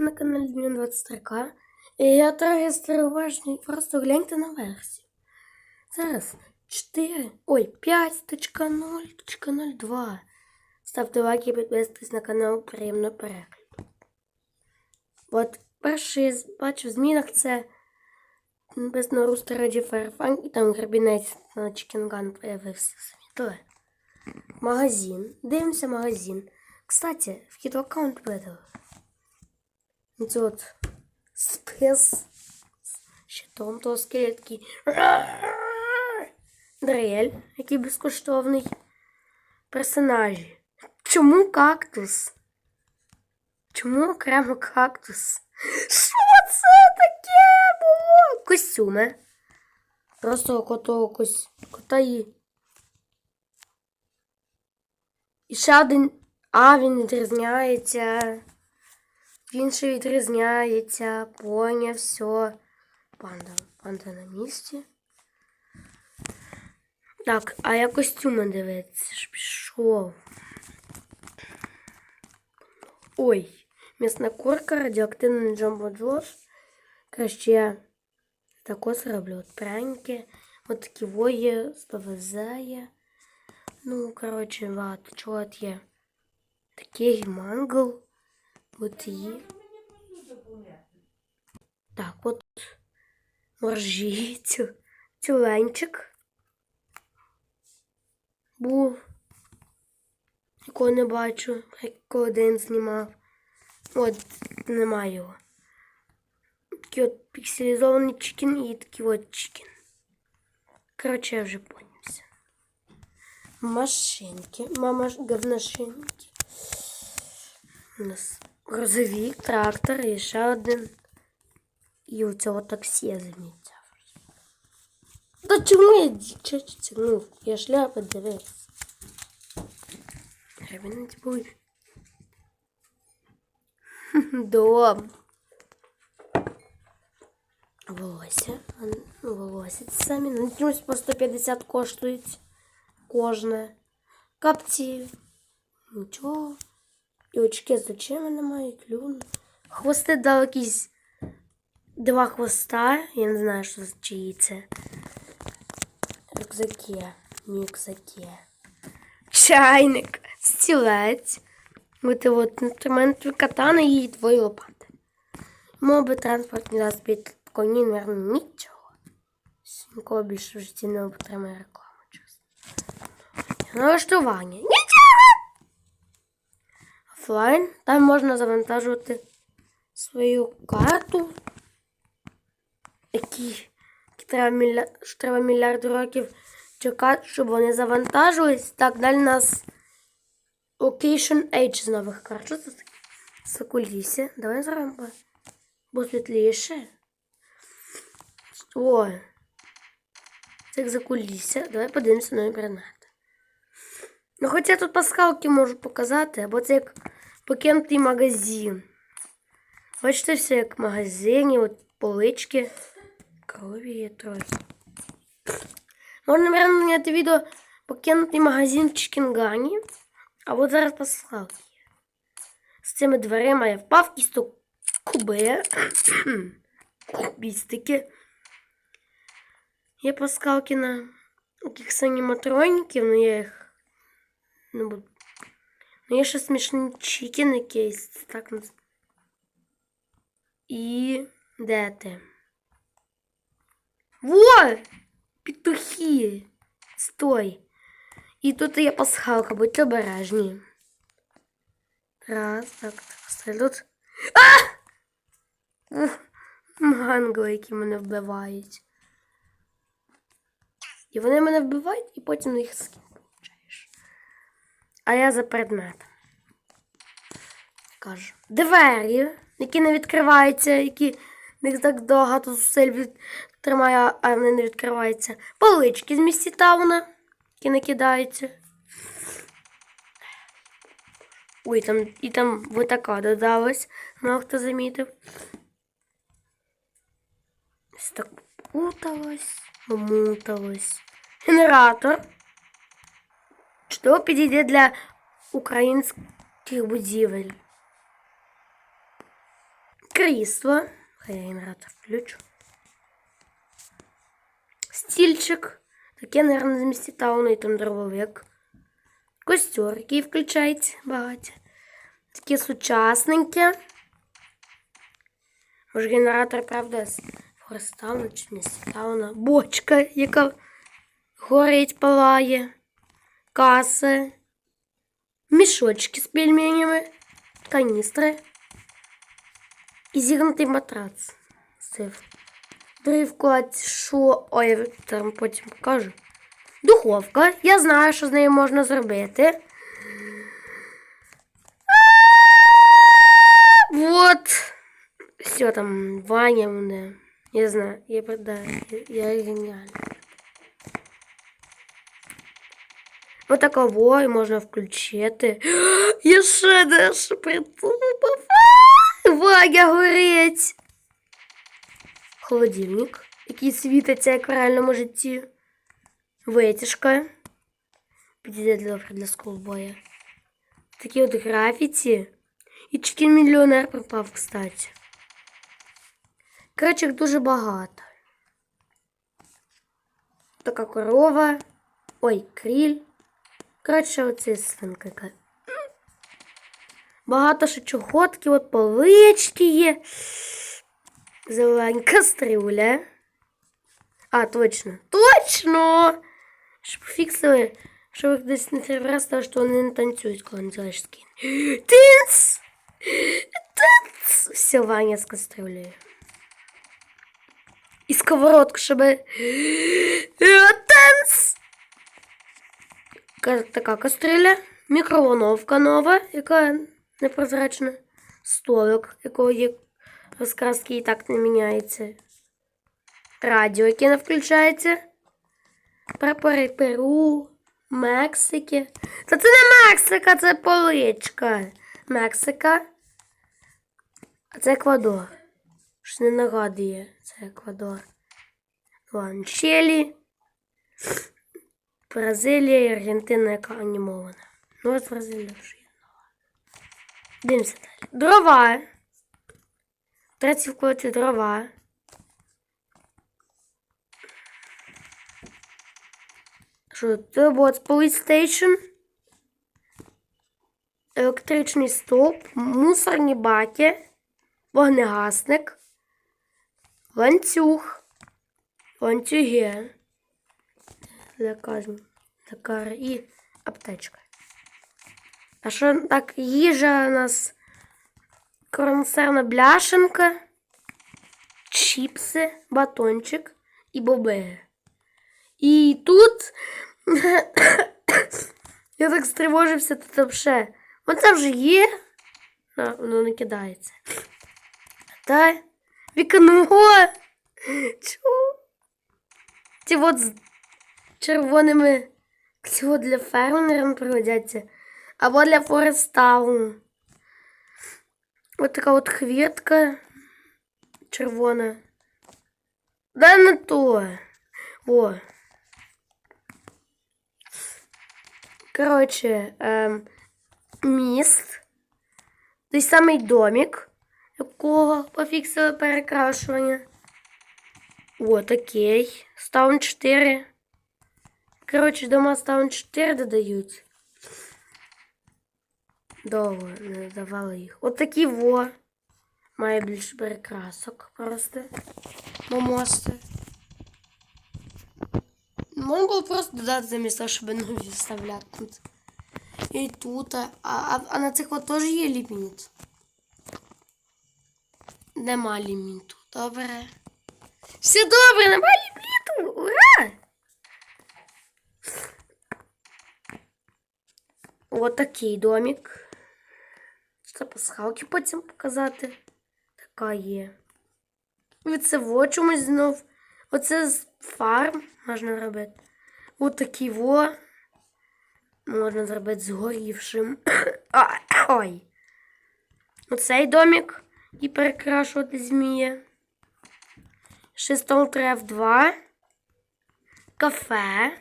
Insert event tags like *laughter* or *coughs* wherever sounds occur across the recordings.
на каналі Дня 23К. І я трохи староважний, просто гляньте на версію. Зараз 4, ой, 5.0.02. Ставте лайки, підписуйтесь на канал, приємно перегляд. От перший я бачу в змінах це написано Рустер Раді Фаерфан і там грабінець на Чікінган появився. Магазин. Дивимося магазин. Кстати, вхід в аккаунт видав. Це от спис з щитом того скелетки. Дрель, який безкоштовний. Персонажі. Чому кактус? Чому окремо кактус? Що це таке було? Костюми. Просто коту кось кота і. І ще один. А, він відрізняється. Він ще відрізняється. Поняв, все. Панда. Панда на місці. Так, а я костюми дивитися ж пішов. Ой, м'ясна курка, радіоактивний джамбо-джош. Краще я також роблю. От пряники. От такі воє, спавезає. Ну, коротше, вот, що от є. Такий мангл. От є. Так, от моржі, цю, тюленчик. Був. Якого не бачу, якого один знімав. От, немає його. Такий от пікселізований чікін і такий от чікін. Коротше, я вже понявся. Машинки. Мама говношинки. У нас грузовик, трактор і ще один. І у цього таксі я замітив. Та чому я дівчачці? Ну, я шляпа дивився. Гребенець був. Дом. Волосся. Волосся самі. Ну, чомусь по 150 коштують. Кожне. Капці. Нічого. І очки з очима немає, клюн. Хвости дав якісь два хвоста. Я не знаю, що чиї це. Рюкзаки. Рюкзаки. Чайник. Стілець. Вот от інструмент катана і твої лопати. Моби транспортні засіб коні, наверное, нічого. Нікого більше в житті не отримає рекламу, чесно. Налаштування. Нічого! Офлайн. Там можна завантажувати свою карту. Які, треба, мілья... треба мільярд років чекати, щоб вони завантажились. Так, далі у нас Location Age з нових карт. Що це таке? Сокулісся. Давай зробимо бо світліше. О. Це як закулісся. Давай подивимося нові предмети. Ну, хоча тут пасхалки можу показати, або це як покинутий магазин. Бачите, все як магазині, от полички. Крові є трохи. Можна, мабуть, зняти відео покинутий магазин в Чікінгані. А от зараз пасхалки. З цими дверима я впав кісток *coughs* куби. Кубістики. Є паскалки на якихось аніматроніків, ну я їх. Ну, бо- ну є ще смішні чікен якийсь. Так наз- І де ти? Во! Петухи! Стой! І тут є пасхалка, будьте обережні. Раз, так, так, тут. А! Ух, мангли, які мене вбивають. І вони мене вбивають, і потім їх получаєш. А я за предмет. Кажу. Двері, які не відкриваються, які них так багато зусиль від... тримає, а вони не відкриваються. Полички з місті тауна, які не кидаються. Ой, там і там вот така додалась. Мало хто замітив. Ось так путалось, муталось. Генератор. Чудово підійде для українських будівель. Крісло. Хай я генератор включу. Стільчик. Таке, наверное, і там дробовик. Костер, який включається багаття. Таке сучасненьке. Може генератор, правда, з Форестауна чи не Стауна. Бочка, яка горить, палає. Каси. Мішочки з пельменями. Каністри. І зігнутий матрац. Сив. Другий вклад, що. Ой, я там потім покажу. Духовка. Я знаю, що з нею можна зробити. Вот. Все там, Ваня мене. Я знаю, я да, я, я Такого можна включити. *gasps* Я ще дещо придумав. *gasps* Ваня горить. Холодильник, який світиться як в реальному житті. Витяжка. Підійде добре для скулбоя. Такі от графіті. І чекін мільйонер пропав, кстати. Коротше, дуже багато. Така корова. Ой, кріль. Коротше, оце свинка. яка. Багато ще чоходки, от полички є. Зелень кастрюля. А, точно. Точно! Щоб фіксили, щоб їх десь не раз, того, що вони не танцюють, коли не делаєш скін. *gasps* Тинц! Тинц! Все, Ваня з кастрюлею. І сковородку, щоб... *gasps* Тинц! Ка- Така кастриля. Мікроволновка нова, яка непрозрачна. Столик, якого є розкраски і так не міняється. Радіо, яке не включається. Прапори Перу, Мексики. Та це не Мексика, це поличка. Мексика. А це Еквадор. Що не нагадує, це Еквадор. Ладно. Бразилія і Аргентина, яка анімована. Ну, ось Бразилія вже є нова. Дивимося далі. Дрова. Третій вклад дрова. Що це вот Police Station. Електричний стовп, мусорні баки, вогнегасник, ланцюг, ланцюги для казні, і аптечка. А що так, їжа у нас консервна бляшенка, чіпси, батончик і боби. І тут *coughs* я так стривожився, тут взагалі. Оце вже є. А, воно не кидається. Та вікно. *laughs* Чого? Ці от червоними цього для фермерів пригодяться. Або для форестауну. Ось така от хвіртка червона. Да не то. О. Коротше, ем, міст. Той самий домик, якого пофіксили перекрашування. О, такий. Стаун 4. Коротше, дома Стаун 4 додають. Довго не давали їх. От такі во. Має більше перекрасок просто. Момости. Можна було просто додати замість того, щоб нові вставляти тут. І тут. А, а, а на цих от теж є ліміт. Нема ліміту. Добре. Все добре, нема ліміту. Ура! От такий домик. Це пасхалки потім показати. Така є. Це во чомусь знов. Оце з фарм можна робити. От такий во. Можна зробити згорівшим. *coughs* Ой. Оцей домик і перекрашувати змія. Ще стол треф 2. Кафе.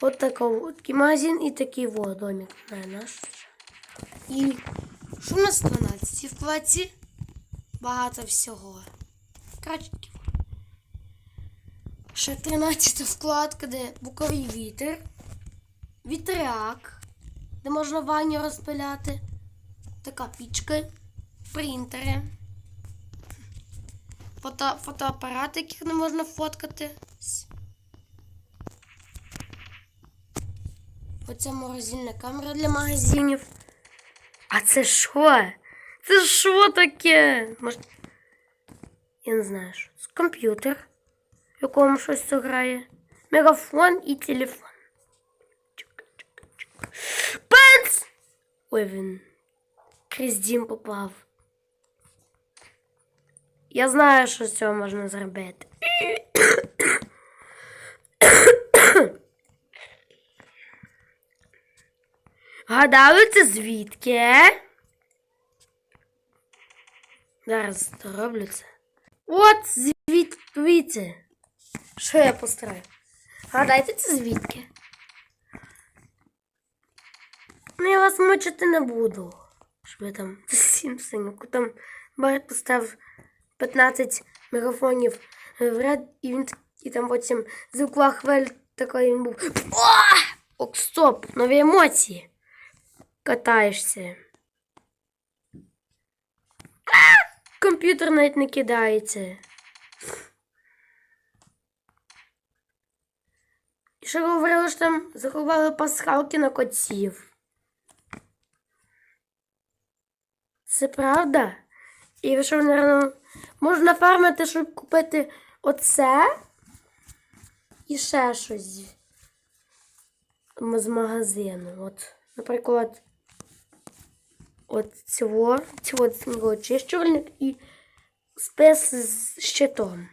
От такий такий магазин і такий вот домик. Не, наш. І що у нас 12 вкладці? Багато всього. Коротше. Ще 13 вкладка, де буковий вітер, вітряк, де можна ваню розпиляти, така пічка, принтери, фото, фотоапарати, яких не можна фоткати. Оця морозильна камера для магазинів. А це що? Це що таке? Може... Я не знаю, що комп'ютер, в якому щось грає. Мегафон і телефон. Пенс! Ой, він крізь дім попав. Я знаю, що з цього можна зробити. Гадали це звідки? Зараз дороблю це. От звідки. Що я постараю? Гадайте це звідки? Ну, я вас мучити не буду. Щоб я там *laughs* Сімпсонівку. Там Барт поставив 15 мегафонів в ряд, і він і там потім звукова хвиль така він був. О! Ок, стоп! Нові емоції. Катаєшся. Комп'ютер навіть не кидається. І що говорили, що там заховали пасхалки на котів. Це правда? І що, наверно, можна фармити, щоб купити оце і ще щось з магазину. От, наприклад, от цього, цього, цього очищувальник і спис з щитом.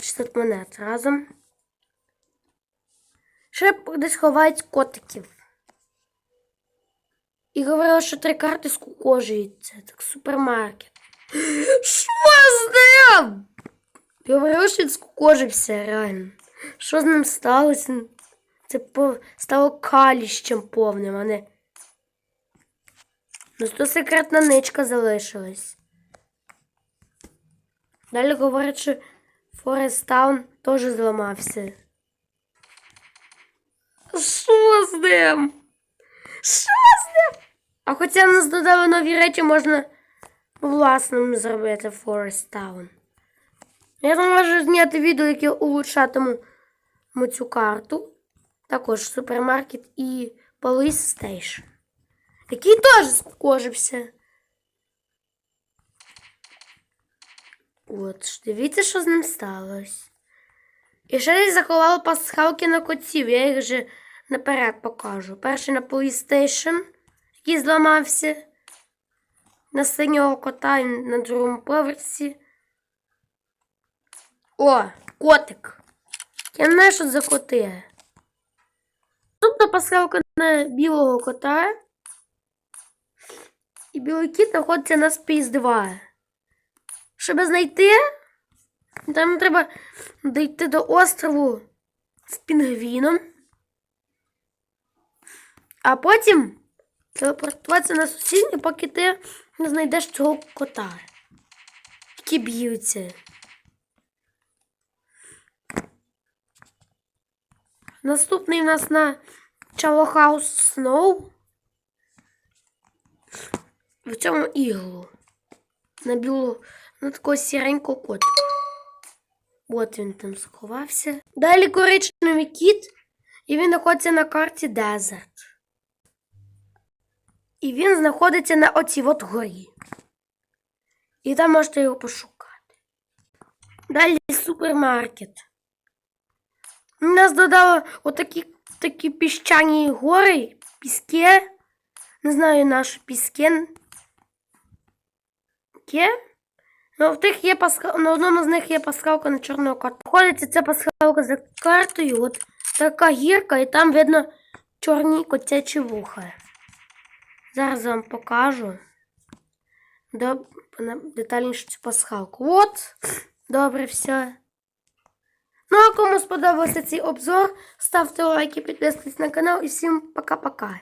600 монет разом. Ще десь ховають котиків. І говорила, що три карти скукожуються. Так супермаркет. Що з ним? Я говорила, що він скукожився, реально. Що з ним сталося? Це стало каліщем повним, а не. Ну, то секретна ничка залишилась. Далі говорять, що Форест Таун теж зламався. Що з ним? Що з ним? А хоча в нас додали нові речі, можна власним зробити Forest Town. Я можу зняти відео, яке улучшатиму цю карту. Також супермаркет і Police Station. Який теж скожився. От, ж дивіться, що з ним сталося. І ще десь заховала пасхалки на котів. Я їх вже наперед покажу. Перший на PlayStation, який зламався. На синього кота на другому поверсі. О, котик. Я не знаю, що за коти. Тут пасхалка на білого кота. І білий кіт знаходиться на Space 2. Щоб знайти, там треба дійти до острову з пінгвіном. А потім телепортуватися на сусідню, поки ти не знайдеш цього кота. Які б'ються. Наступний у нас на Чалохаус Сноу. В цьому іглу. На білу, на такого сіренького котика. От він там сховався. Далі коричневий кіт, і він знаходиться на карті Дезерт. І він знаходиться на оцій от горі. І там можете його пошукати. Далі супермаркет. У нас додали отакі такі піщані гори, піски. Не знаю наші піски. Є? Ну, в тих є пасхалка, на одному з них є пасхалка на чорного кота. Ходиться ця пасхалка за картою, от така гірка, і там видно чорні котячі вуха. Зараз вам покажу Доб... детальніше цю пасхалку. От, добре, все. Ну, а кому сподобався цей обзор, ставте лайки, підписуйтесь на канал і всім пока-пока.